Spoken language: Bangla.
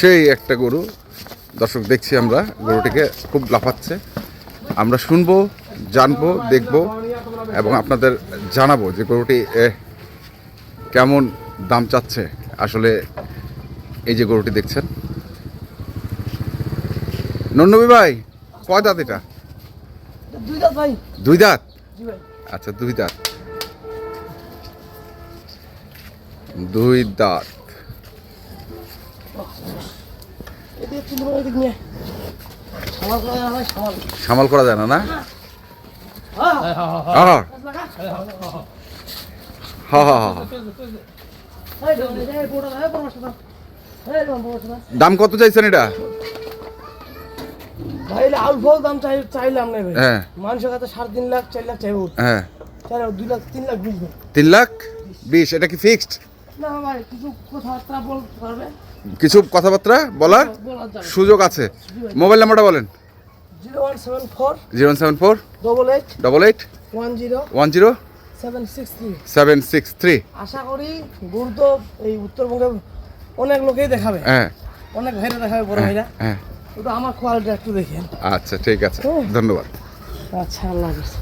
সেই একটা গরু। দর্শক দেখছি আমরা গরুটিকে খুব লাফাচ্ছে। আমরা শুনব জানব দেখব এবং আপনাদের জানাব যে গরুটি এ, কেমন দাম চাচ্ছে। আসলে এই যে গরুটি দেখছেন। নন্নবী ভাই কয় দাঁত এটা? দুই দাঁত আচ্ছা দুই দাঁত। দুই দাঁত। সামাল করা যায় না না? হ্যাঁ আহা, লাগা হা হা হা হা। এই দাও, এই দাও, এই বড়টা দাও, এই বড়টা দাও। এই দাও, বড়টা দাও। দাম কত চাইছেন এটা? ভাই ফাউল দাম চাই চাইলাম না ভাই। হ্যাঁ। মানুষের কাছে সাড়ে তিন লাখ চার লাখ চাইব। হ্যাঁ। দুই লাখ তিন লাখ বিশ তিন লাখ? বিশ? এটা কি ফিক্সড কিছু কথাবার্তা বলার সুযোগ আছে। মোবাইল নাম্বারটা বলেন। Zero one seven four double eight one zero seven six three আশা করি গরু তো এই উত্তরবঙ্গে অনেক লোকেই দেখাবে। হ্যাঁ। অনেক ভাইরা দেখাবে বড় ভাইরা। হ্যাঁ। ওটা আমার কোয়ালিটি একটু দেখেন। আচ্ছা ঠিক আছে। ধন্যবাদ। আচ্ছা আল্লাহ হাফিজ।